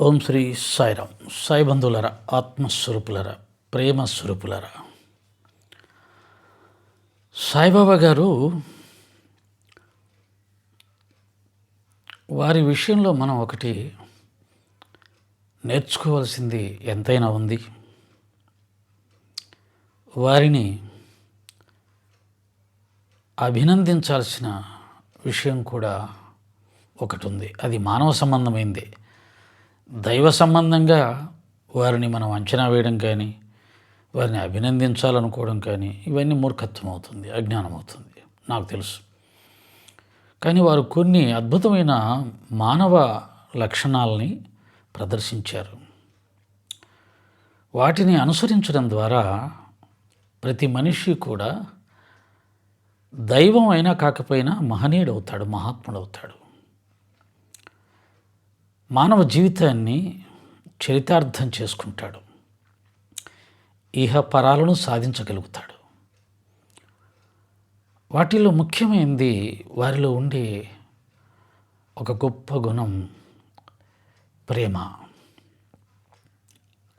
ఓం శ్రీ సాయిరామ్ సాయి బంధువులరా ఆత్మస్వరూపులరా ప్రేమ స్వరూపులరా సాయిబాబా గారు వారి విషయంలో మనం ఒకటి నేర్చుకోవాల్సింది ఎంతైనా ఉంది. వారిని అభినందించాల్సిన విషయం కూడా ఒకటి ఉంది. అది మానవ సంబంధమైందే. దైవ సంబంధంగా వారిని మనం అంచనా వేయడం కానీ వారిని అభినందించాలనుకోవడం కానీ ఇవన్నీ మూర్ఖత్వం అవుతుంది అజ్ఞానం అవుతుంది నాకు తెలుసు. కానీ వారు కొన్ని అద్భుతమైన మానవ లక్షణాలని ప్రదర్శించారు. వాటిని అనుసరించడం ద్వారా ప్రతి మనిషి కూడా దైవం అయినా కాకపోయినా మహనీయుడు అవుతాడు మహాత్ముడు అవుతాడు మానవ జీవితాన్ని చరితార్థం చేసుకుంటాడు. ఇహ పరాలను సాధించగలుగుతాడు. వాటిలో ముఖ్యమైనది వారిలో ఉండే ఒక గొప్ప గుణం ప్రేమ.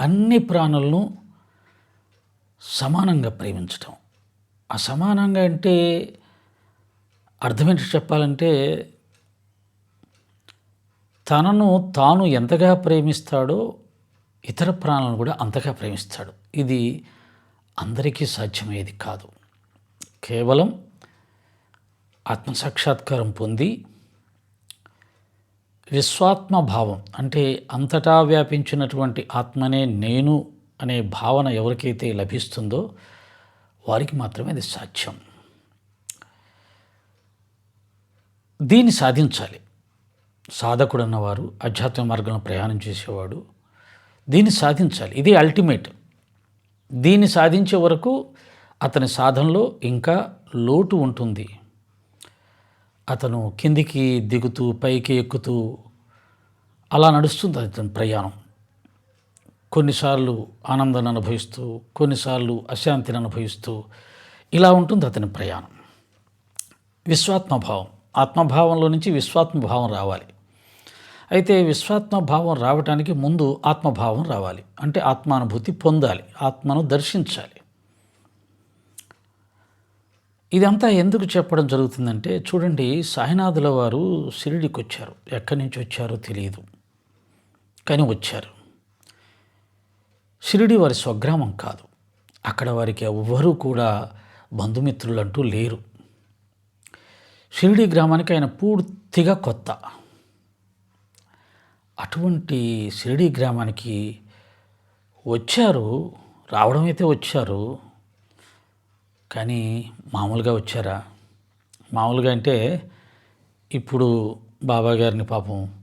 అన్ని ప్రాణులను సమానంగా ప్రేమించటం. ఆ సమానంగా అంటే అర్థమేంటి చెప్పాలంటే తనను తాను ఎంతగా ప్రేమిస్తాడో ఇతర ప్రాణాలను కూడా అంతగా ప్రేమిస్తాడు. ఇది అందరికీ సాధ్యమయ్యేది కాదు. కేవలం ఆత్మసాక్షాత్కారం పొంది విశ్వాత్మ భావం అంటే అంతటా వ్యాపించినటువంటి ఆత్మనే నేను అనే భావన ఎవరికైతే లభిస్తుందో వారికి మాత్రమే అది సాధ్యం. దీన్ని సాధించాలి. సాధకుడు అన్నవారు ఆధ్యాత్మిక మార్గంలో ప్రయాణం చేసేవాడు. దీన్ని సాధించాలి. ఇది అల్టిమేట్ దీన్ని సాధించే వరకు అతని సాధనలో ఇంకా లోటు ఉంటుంది. అతను కిందికి దిగుతూ పైకి ఎక్కుతూ అలా నడుస్తుంది అతని ప్రయాణం. కొన్నిసార్లు ఆనందాన్ని అనుభవిస్తూ కొన్నిసార్లు అశాంతిని అనుభవిస్తూ ఇలా ఉంటుంది అతని ప్రయాణం. విశ్వాత్మభావం. ఆత్మభావంలో నుంచి విశ్వాత్మభావం రావాలి. అయితే విశ్వాత్మభావం రావడానికి ముందు ఆత్మభావం రావాలి. అంటే ఆత్మానుభూతి పొందాలి. ఆత్మను దర్శించాలి. ఇదంతా ఎందుకు చెప్పడం జరుగుతుందంటే చూడండి సాయినాథుల వారు షిరిడికి వచ్చారు ఎక్కడి నుంచి వచ్చారో తెలియదు కానీ వచ్చారు. షిరిడి వారి స్వగ్రామం కాదు. అక్కడ వారికి ఎవ్వరూ కూడా బంధుమిత్రులు అంటూ లేరు. షిరిడి గ్రామానికి ఆయన పూర్తిగా కొత్త. అటువంటి షిరిడి గ్రామానికి వచ్చారు రావడం అయితే వచ్చారు కానీ మామూలుగా వచ్చారా? మామూలుగా అంటే ఇప్పుడు బాబా గారిని పాపం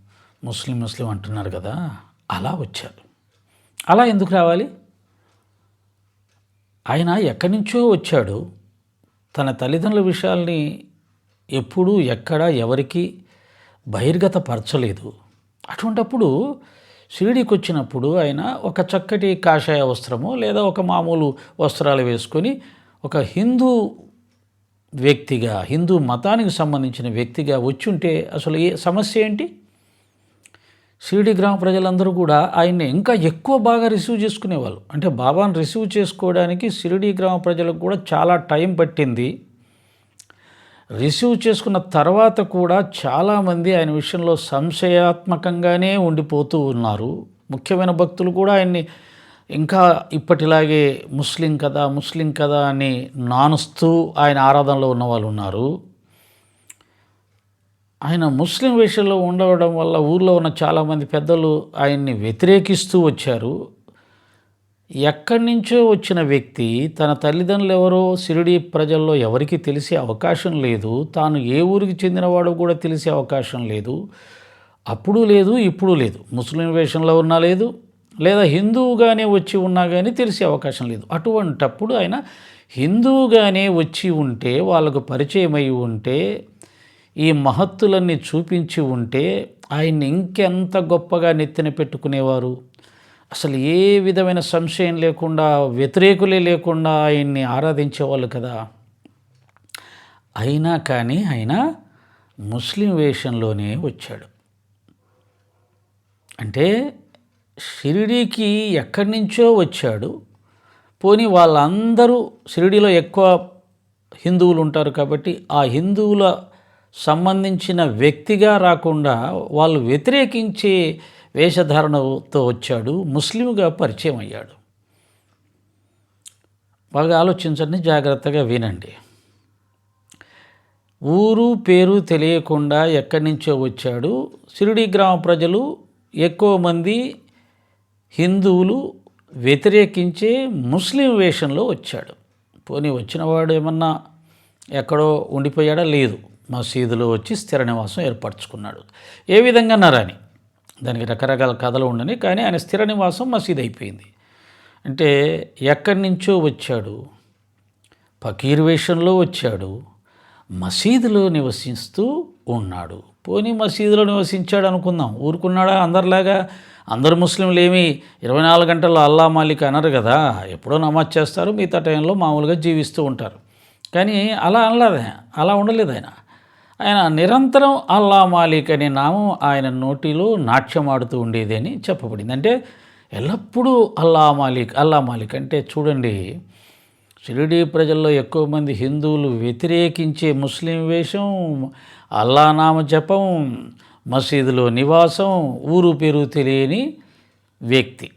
ముస్లిం ముస్లిం అంటున్నారు కదా అలా వచ్చారు. అలా ఎందుకు రావాలి? ఆయన ఎక్కడి నుంచో వచ్చాడు. తన తల్లిదండ్రుల విషయాల్ని ఎప్పుడూ ఎక్కడ ఎవరికి బహిర్గతపరచలేదు. అటువంటప్పుడు షిరిడికి వచ్చినప్పుడు ఆయన ఒక చక్కటి కాషాయ వస్త్రము లేదా ఒక మామూలు వస్త్రాలు వేసుకొని ఒక హిందూ వ్యక్తిగా హిందూ మతానికి సంబంధించిన వ్యక్తిగా వచ్చుంటే అసలు ఏ సమస్య ఏంటి? షిరిడి గ్రామ ప్రజలందరూ కూడా ఆయన్ని ఇంకా ఎక్కువ బాగా రిసీవ్ చేసుకునేవాళ్ళు. అంటే బాబాను రిసీవ్ చేసుకోవడానికి షిరిడి గ్రామ ప్రజలకు కూడా చాలా టైం పట్టింది. రిసీవ్ చేసుకున్న తర్వాత కూడా చాలామంది ఆయన విషయంలో సంశయాత్మకంగానే ఉండిపోతూ ఉన్నారు. ముఖ్యమైన భక్తులు కూడా ఆయన్ని ఇంకా ఇప్పటిలాగే ముస్లిం కదా ముస్లిం కదా అని నానుస్తూ ఆయన ఆరాధనలో ఉన్న వాళ్ళు ఉన్నారు. ఆయన ముస్లిం వేషంలో ఉండడం వల్ల ఊర్లో ఉన్న చాలామంది పెద్దలు ఆయన్ని వ్యతిరేకిస్తూ వచ్చారు. ఎక్కడి నుంచో వచ్చిన వ్యక్తి తన తల్లిదండ్రులు ఎవరో సిరిడి ప్రజల్లో ఎవరికి తెలిసే అవకాశం లేదు. తాను ఏ ఊరికి చెందినవాడో కూడా తెలిసే అవకాశం లేదు. అప్పుడు లేదు ఇప్పుడు లేదు. ముస్లిం వేషంలో ఉన్నా లేదు లేదా హిందువుగానే వచ్చి ఉన్నా కానీ తెలిసే అవకాశం లేదు. అటువంటప్పుడు ఆయన హిందువుగానే వచ్చి ఉంటే వాళ్ళకు పరిచయం అయి ఉంటే ఈ మహత్తులన్నీ చూపించి ఉంటే ఆయన్ని ఇంకెంత గొప్పగా నెత్తిన పెట్టుకునేవారు? అసలు ఏ విధమైన సంశయం లేకుండా వ్యతిరేకులే లేకుండా ఆయన్ని ఆరాధించేవాళ్ళు కదా. అయినా కానీ ఆయన ముస్లిం వేషంలోనే వచ్చాడు. అంటే షిరిడీకి ఎక్కడి నుంచో వచ్చాడు. పోనీ వాళ్ళందరూ షిరిడీలో ఎక్కువ హిందువులు ఉంటారు కాబట్టి ఆ హిందువుల సంబంధించిన వ్యక్తిగా రాకుండా వాళ్ళు వ్యతిరేకించే వేషధారణతో వచ్చాడు. ముస్లింగా పరిచయం అయ్యాడు. బాగా ఆలోచించండి జాగ్రత్తగా వినండి. ఊరు పేరు తెలియకుండా ఎక్కడి నుంచో వచ్చాడు. సిరిడి గ్రామ ప్రజలు ఎక్కువ మంది హిందువులు వ్యతిరేకించే ముస్లిం వేషంలో వచ్చాడు. పోనీ వచ్చినవాడు ఏమన్నా ఎక్కడో ఉండిపోయాడా? లేదు. మసీదులో వచ్చి స్థిర నివాసం ఏర్పరచుకున్నాడు. ఏ విధంగా నరాని దానికి రకరకాల కథలు ఉండని కానీ ఆయన స్థిర నివాసం మసీద్ అయిపోయింది అంటే ఎక్కడి నుంచో వచ్చాడు ఫకీర్ వేషంలో వచ్చాడు మసీదులో నివసిస్తూ ఉన్నాడు. పోనీ మసీదులో నివసించాడు అనుకుందాం. ఊరుకున్నాడా అందరిలాగా? అందరు ముస్లింలు ఏమి ఇరవై నాలుగు గంటల్లో అల్లా మాలిక్ అనరు కదా. ఎప్పుడో నమాజ్ చేస్తారు మిగతా టైంలో మామూలుగా జీవిస్తూ ఉంటారు. కానీ అలా అనలేదు? అలా ఉండలేదు ఆయన. ఆయన నిరంతరం అల్లా మాలిక్ అనే నామం ఆయన నోటిలో నాట్యమాడుతూ ఉండేది అని చెప్పబడింది. అంటే ఎల్లప్పుడూ అల్లా మాలిక్ అల్లా మాలిక్ అంటే చూడండి షిరిడీ ప్రజల్లో ఎక్కువ మంది హిందువులు వ్యతిరేకించే ముస్లిం వేషం అల్లా నామ జపం మసీదులో నివాసం ఊరు పేరు తెలియని వ్యక్తి.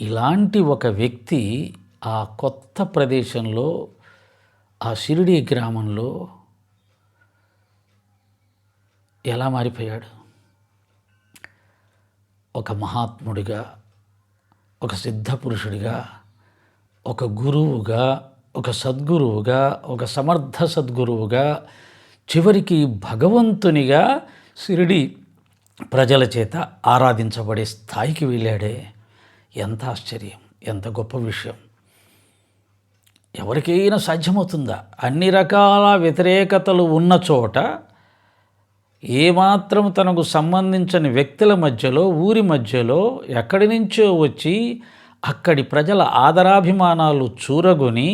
ఇలాంటి ఒక వ్యక్తి ఆ కొత్త ప్రదేశంలో ఆ షిరిడీ గ్రామంలో ఎలా మారిపోయాడు? ఒక మహాత్ముడిగా ఒక సిద్ధపురుషుడిగా ఒక గురువుగా ఒక సద్గురువుగా ఒక సమర్థ సద్గురువుగా చివరికి భగవంతునిగా షిరిడి ప్రజల చేత ఆరాధించబడే స్థాయికి వెళ్ళాడే. ఎంత ఆశ్చర్యం ఎంత గొప్ప విషయం. ఎవరికైనా సాధ్యమవుతుందా? అన్ని రకాల వ్యతిరేకతలు ఉన్న చోట ఏమాత్రం తనకు సంబంధించని వ్యక్తుల మధ్యలో ఊరి మధ్యలో ఎక్కడి నుంచో వచ్చి అక్కడి ప్రజల ఆదరాభిమానాలు చూరగొని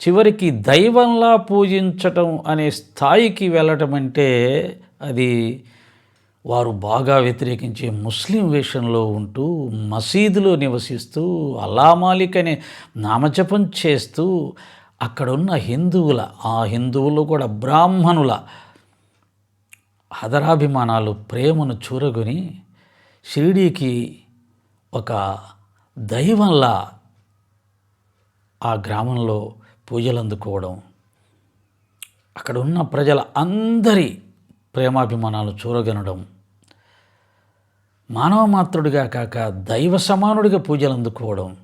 చివరికి దైవంలా పూజించటం అనే స్థాయికి వెళ్ళటం అంటే అది వారు బాగా వ్యతిరేకించే ముస్లిం వేషంలో ఉంటూ మసీదులో నివసిస్తూ అల్లామాలిక్ అనే నామజపం చేస్తూ అక్కడున్న హిందువుల ఆ హిందువులు కూడా బ్రాహ్మణుల ఆదరాభిమానాలు ప్రేమను చూరగొని షిరిడీకి ఒక దైవంలా ఆ గ్రామంలో పూజలు అందుకోవడం అక్కడ ఉన్న ప్రజల అందరి ప్రేమాభిమానాలు చూరగనడం మానవ మాత్రుడిగా కాక దైవ సమానుడిగా పూజలు అందుకోవడం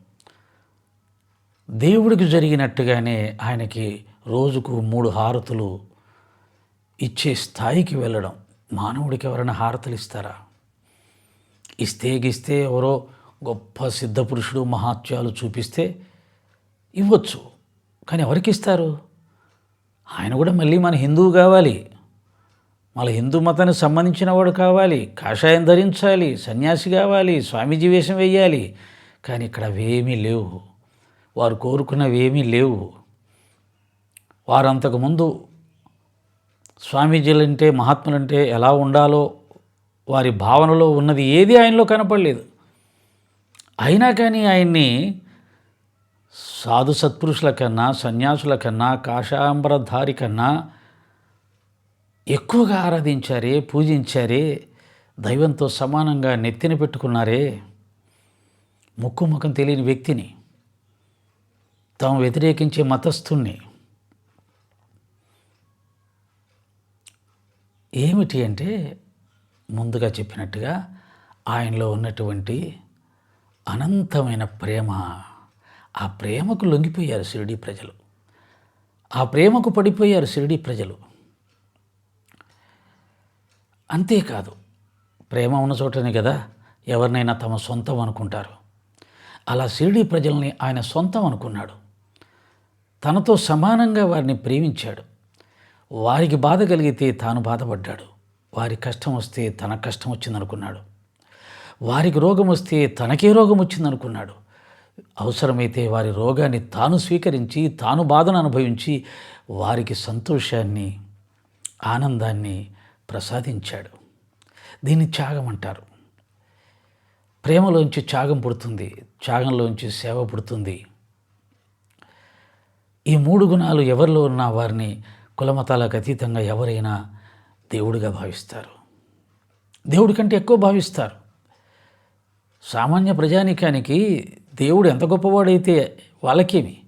దేవుడికి జరిగినట్టుగానే ఆయనకి రోజుకు మూడు హారతులు ఇచ్చే స్థాయికి వెళ్ళడం. మానవుడికి ఎవరైనా హారతలు ఇస్తారా? ఇస్తే గిస్తే ఎవరో గొప్ప సిద్ధపురుషుడు మహాత్యాలు చూపిస్తే ఇవ్వచ్చు. కానీ ఎవరికి ఇస్తారు? ఆయన కూడా మళ్ళీ మన హిందువు కావాలి. మన హిందూ మతానికి సంబంధించిన వాడు కావాలి. కాషాయం ధరించాలి. సన్యాసి కావాలి. స్వామీజీ వేషం వేయాలి. కానీ ఇక్కడ అవేమీ లేవు. వారు కోరుకున్నవి ఏమీ లేవు. వారు అంతకుముందు స్వామీజీలంటే మహాత్ములంటే ఎలా ఉండాలో వారి భావనలో ఉన్నది ఏది ఆయనలో కనపడలేదు. అయినా కానీ ఆయన్ని సాధు సత్పురుషుల కన్నా సన్యాసుల కన్నా కాషాంబరధారి కన్నా ఎక్కువగా ఆరాధించారే పూజించారే దైవంతో సమానంగా నెత్తిన పెట్టుకున్నారే ముక్కు ముఖం తెలియని వ్యక్తిని తాము వ్యతిరేకించే మతస్థుణ్ణి. ఏమిటి అంటే ముందుగా చెప్పినట్టుగా ఆయనలో ఉన్నటువంటి అనంతమైన ప్రేమ. ఆ ప్రేమకు లొంగిపోయారు షిరిడి ప్రజలు. ఆ ప్రేమకు పడిపోయారు షిరిడి ప్రజలు. అంతేకాదు ప్రేమ ఉన్న చోటనే కదా ఎవరినైనా తమ సొంతం అనుకుంటారు. అలా షిరిడి ప్రజల్ని ఆయన సొంతం అనుకున్నాడు. తనతో సమానంగా వారిని ప్రేమించాడు. వారికి బాధ కలిగితే తాను బాధపడ్డాడు. వారి కష్టం వస్తే తన కష్టం వచ్చిందనుకున్నాడు. వారికి రోగం వస్తే తనకే రోగం వచ్చిందనుకున్నాడు. అవసరమైతే వారి రోగాన్ని తాను స్వీకరించి తాను బాధను అనుభవించి వారికి సంతోషాన్ని ఆనందాన్ని ప్రసాదించాడు. దీన్ని త్యాగం అంటారు. ప్రేమలోంచి త్యాగం పుడుతుంది. త్యాగంలోంచి సేవ పుడుతుంది. ఈ మూడు గుణాలు ఎవరిలో ఉన్న వారిని కులమతాలకు అతీతంగా ఎవరైనా దేవుడిగా భావిస్తారు. దేవుడి కంటే ఎక్కువ భావిస్తారు. సామాన్య ప్రజానికానికి దేవుడు ఎంత గొప్పవాడైతే వాళ్ళకేమి?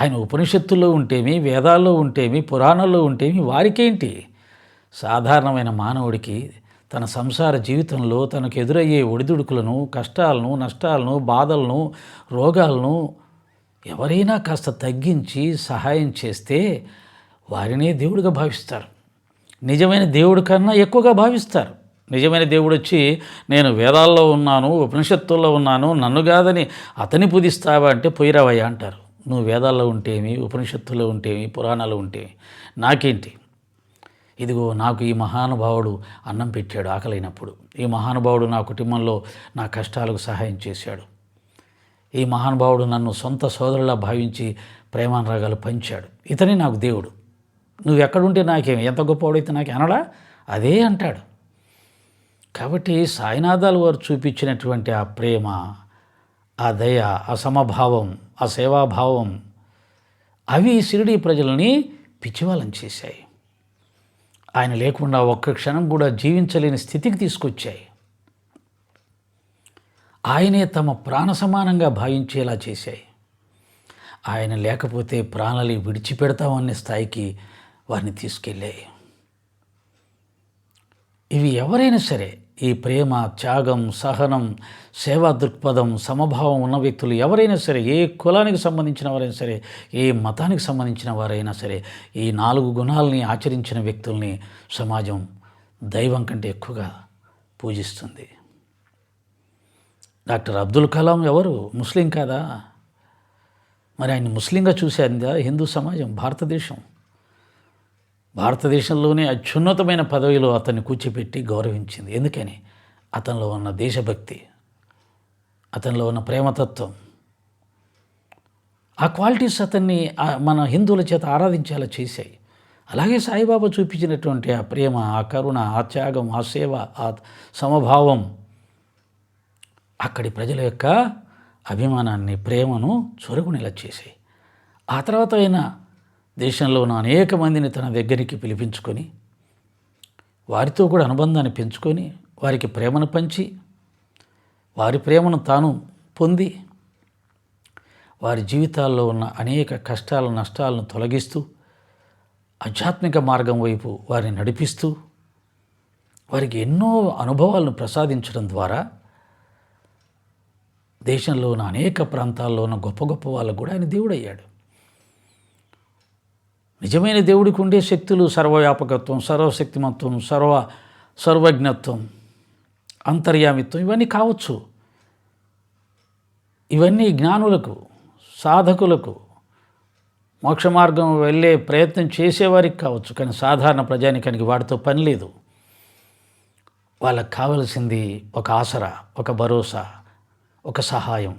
ఆయన ఉపనిషత్తుల్లో ఉంటేమి వేదాల్లో ఉంటేమి పురాణాల్లో ఉంటేమి వారికేంటి? సాధారణమైన మానవుడికి తన సంసార జీవితంలో తనకు ఎదురయ్యే ఒడిదుడుకులను కష్టాలను నష్టాలను బాధలను రోగాలను ఎవరైనా కాస్త తగ్గించి సహాయం చేస్తే వారినే దేవుడిగా భావిస్తారు. నిజమైన దేవుడి కన్నా ఎక్కువగా భావిస్తారు. నిజమైన దేవుడు వచ్చి నేను వేదాల్లో ఉన్నాను ఉపనిషత్తుల్లో ఉన్నాను నన్ను కాదని అతని పుదిస్తావా అంటే పొయ్యిరావయ్య అంటారు. నువ్వు వేదాల్లో ఉంటేమి ఉపనిషత్తుల్లో ఉంటేమి పురాణాలు ఉంటేమి నాకేంటి? ఇదిగో నాకు ఈ మహానుభావుడు అన్నం పెట్టాడు ఆకలైనప్పుడు. ఈ మహానుభావుడు నా కుటుంబంలో నా కష్టాలకు సహాయం చేశాడు. ఈ మహానుభావుడు నన్ను సొంత సోదరులా భావించి ప్రేమానురాగాలు పంచాడు. ఇతనే నాకు దేవుడు. నువ్వు ఎక్కడుంటే నాకేమి? ఎంత గొప్పవాడైతే నాకు? అనడా? అదే అంటాడు. కాబట్టి సాయినాథాలు వారు చూపించినటువంటి ఆ ప్రేమ ఆ దయ ఆ సమభావం ఆ సేవాభావం అవి షిరిడి ప్రజలని పిచ్చివాళ్ళని చేశాయి. ఆయన లేకుండా ఒక్క క్షణం కూడా జీవించలేని స్థితికి తీసుకొచ్చాయి. ఆయనే తమ ప్రాణ సమానంగా భావించేలా చేశాయి. ఆయన లేకపోతే ప్రాణాలు విడిచిపెడతామనే స్థాయికి వారిని తీసుకెళ్ళాయి ఇవి ఎవరైనా సరే ఈ ప్రేమ త్యాగం సహనం సేవా దృక్పథం సమభావం ఉన్న వ్యక్తులు ఎవరైనా సరే ఏ కులానికి సంబంధించిన వారైనా సరే ఏ మతానికి సంబంధించిన వారైనా సరే ఈ నాలుగు గుణాలని ఆచరించిన వ్యక్తుల్ని సమాజం దైవం కంటే ఎక్కువగా పూజిస్తుంది. డాక్టర్ అబ్దుల్ కలాం ఎవరు? ముస్లిం కాదా? మరి ఆయన ముస్లింగా చూసేందా? హిందూ సమాజం భారతదేశం? భారతదేశంలోనే అత్యున్నతమైన పదవిలో అతన్ని కూర్చోపెట్టి గౌరవించింది. ఎందుకని? అతనిలో ఉన్న దేశభక్తి అతనిలో ఉన్న ప్రేమతత్వం ఆ క్వాలిటీస్ అతన్ని మన హిందువుల చేత ఆరాధించేలా చేశాయి. అలాగే సాయిబాబా చూపించినటువంటి ఆ ప్రేమ ఆ కరుణ ఆ త్యాగం ఆ సేవ ఆ సమభావం అక్కడి ప్రజల యొక్క అభిమానాన్ని ప్రేమను చొరుగునేలా చేశాయి. ఆ తర్వాత అయినా దేశంలో ఉన్న అనేక మందిని తన దగ్గరికి పిలిపించుకొని వారితో కూడా అనుబంధాన్ని పెంచుకొని వారికి ప్రేమను పంచి వారి ప్రేమను తాను పొంది వారి జీవితాల్లో ఉన్న అనేక కష్టాలు నష్టాలను తొలగిస్తూ ఆధ్యాత్మిక మార్గం వైపు వారిని నడిపిస్తూ వారికి ఎన్నో అనుభవాలను ప్రసాదించడం ద్వారా దేశంలో ఉన్న అనేక ప్రాంతాల్లో ఉన్న గొప్ప గొప్ప వాళ్ళకు కూడా ఆయన దేవుడయ్యాడు. నిజమైన దేవుడికి ఉండే శక్తులు సర్వవ్యాపకత్వం సర్వశక్తిమత్వం సర్వ సర్వజ్ఞత్వం అంతర్యామిత్వం ఇవన్నీ కావచ్చు. ఇవన్నీ జ్ఞానులకు సాధకులకు మోక్ష మార్గం వెళ్ళే ప్రయత్నం చేసేవారికి కావచ్చు కానీ సాధారణ ప్రజానికానికి వాటితో పని లేదు. వాళ్ళకి కావలసింది ఒక ఆసరా ఒక భరోసా ఒక సహాయం.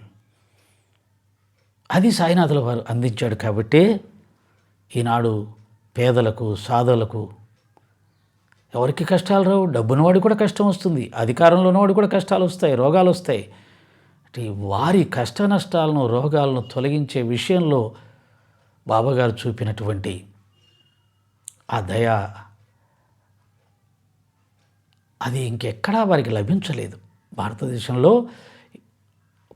అది సాయినాథుల వారు అందించాడు కాబట్టి ఈనాడు పేదలకు సాధలకు ఎవరికి కష్టాలు రావు? డబ్బున్నవాడికి కూడా కష్టం వస్తుంది. అధికారంలో ఉన్నవాడికి కూడా కష్టాలు వస్తాయి రోగాలు వస్తాయి. అంటే వారి కష్ట నష్టాలను రోగాలను తొలగించే విషయంలో బాబాగారు చూపినటువంటి ఆ దయ అది ఇంకెక్కడా వారికి లభించలేదు. భారతదేశంలో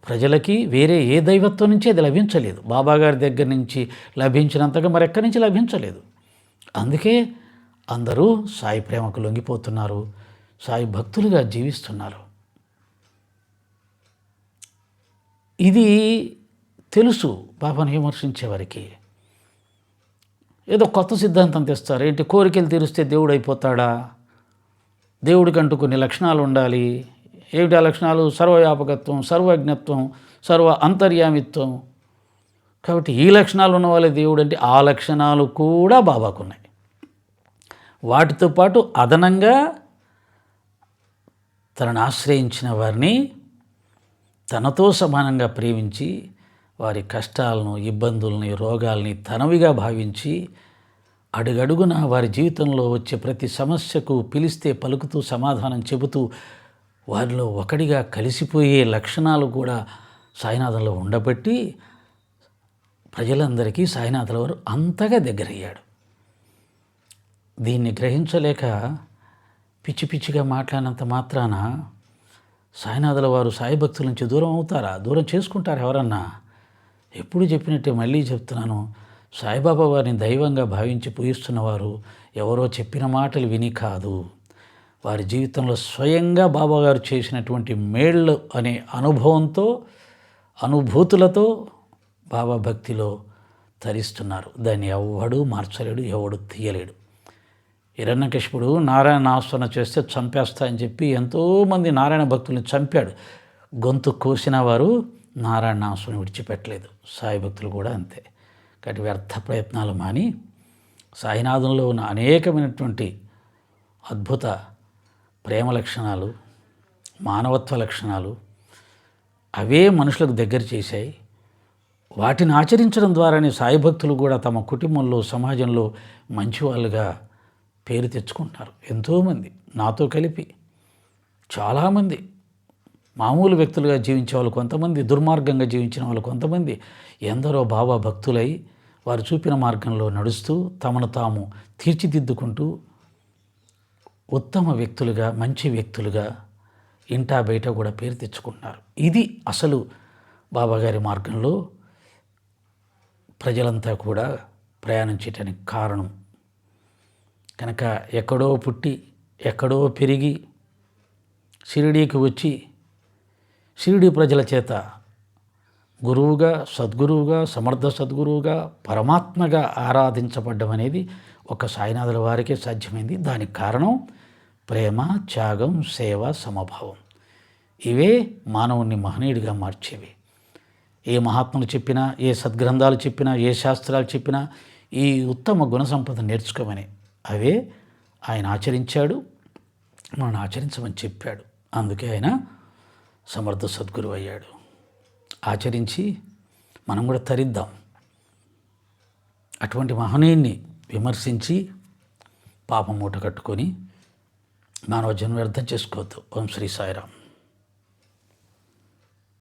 ప్రజలకి వేరే ఏ దైవత్వం నుంచి అది లభించలేదు. బాబాగారి దగ్గర నుంచి లభించినంతగా మరెక్కడి నుంచి లభించలేదు. అందుకే అందరూ సాయి ప్రేమకు లొంగిపోతున్నారు. సాయి భక్తులుగా జీవిస్తున్నారు. ఇది తెలుసు. బాబాను విమర్శించేవారికి ఏదో కొత్త సిద్ధాంతం తెస్తారు. ఏంటి? కోరికలు తీరిస్తే దేవుడు అయిపోతాడా? దేవుడికంటూ కొన్ని లక్షణాలు ఉండాలి. ఏమిటి ఆ లక్షణాలు? సర్వవ్యాపకత్వం సర్వజ్ఞత్వం సర్వ అంతర్యామిత్వం. కాబట్టి ఈ లక్షణాలు ఉన్న వాళ్ళే దేవుడు అంటే ఆ లక్షణాలు కూడా బాబాకున్నాయి వాటితో పాటు అదనంగా తనను ఆశ్రయించిన వారిని తనతో సమానంగా ప్రేమించి వారి కష్టాలను ఇబ్బందుల్ని రోగాల్ని తనవిగా భావించి అడుగడుగున వారి జీవితంలో వచ్చే ప్రతి సమస్యకు పిలిస్తే పలుకుతూ సమాధానం చెబుతూ వారిలో ఒకడిగా కలిసిపోయే లక్షణాలు కూడా సాయినాథంలో ఉండబట్టి ప్రజలందరికీ సాయినాథుల వారు అంతగా దగ్గరయ్యాడు. దీన్ని గ్రహించలేక పిచ్చి పిచ్చిగా మాట్లాడినంత మాత్రాన సాయినాథుల వారు సాయి భక్తుల నుంచి దూరం అవుతారా? దూరం చేసుకుంటారా ఎవరన్నా? ఎప్పుడు చెప్పినట్టే మళ్ళీ చెప్తున్నాను. సాయిబాబా వారిని దైవంగా భావించి పూజిస్తున్నవారు ఎవరో చెప్పిన మాటలు విని కాదు. వారి జీవితంలో స్వయంగా బాబాగారు చేసినటువంటి మేళ్ళు అనే అనుభవంతో అనుభూతులతో బాబా భక్తిలో తరిస్తున్నారు. దాన్ని ఎవడు మార్చలేడు ఎవడు తీయలేడు. హిరణ్యకశిపుడు నారాయణ ఆస్వరణ చేస్తే చంపేస్తా అని చెప్పి ఎంతోమంది నారాయణ భక్తుల్ని చంపాడు. గొంతు కోసిన వారు నారాయణ ఆస్వరణ విడిచిపెట్టలేదు. సాయి భక్తులు కూడా అంతే. కాబట్టి వ్యర్థ ప్రయత్నాలు మాని సాయినాథంలో ఉన్న అనేకమైనటువంటి అద్భుత ప్రేమ లక్షణాలు మానవత్వ లక్షణాలు అవే మనుషులకు దగ్గర చేశాయి. వాటిని ఆచరించడం ద్వారానే సాయి భక్తులు కూడా తమ కుటుంబంలో సమాజంలో మంచి వాళ్ళుగా పేరు తెచ్చుకుంటున్నారు ఎంతోమంది నాతో కలిపి చాలామంది మామూలు వ్యక్తులుగా జీవించే వాళ్ళు కొంతమంది దుర్మార్గంగా జీవించిన వాళ్ళు కొంతమంది ఎందరో బాబా భక్తులై వారు చూపిన మార్గంలో నడుస్తూ తమను తాము తీర్చిదిద్దుకుంటూ ఉత్తమ వ్యక్తులుగా మంచి వ్యక్తులుగా ఇంటా బయట కూడా పేరు తెచ్చుకుంటున్నారు. ఇది అసలు బాబాగారి మార్గంలో ప్రజలంతా కూడా ప్రయాణం చేయడానికి కారణం. కనుక ఎక్కడో పుట్టి ఎక్కడో పెరిగి షిరిడీకి వచ్చి షిరిడి ప్రజల చేత గురువుగా సద్గురువుగా సమర్థ సద్గురువుగా పరమాత్మగా ఆరాధించబడ్డం అనేది ఒక సాయినాథుల వారికే సాధ్యమైంది. దానికి కారణం ప్రేమ త్యాగం సేవ సమభావం. ఇవే మానవుణ్ణి మహనీయుడిగా మార్చేవి. ఏ మహాత్ములు చెప్పినా ఏ సద్గ్రంథాలు చెప్పినా ఏ శాస్త్రాలు చెప్పినా ఈ ఉత్తమ గుణ సంపద నేర్చుకోమని. అవే ఆయన ఆచరించాడు మనం ఆచరించమని చెప్పాడు. అందుకే ఆయన సమర్థ సద్గురు అయ్యాడు. ఆచరించి మనం కూడా తరిద్దాం. అటువంటి మహనీయుణ్ణి విమర్శించి పాపం మూట కట్టుకొని మానవ జన్మ వ్యర్థం చేసుకోవద్దు. ఓం శ్రీ సాయిరామ్.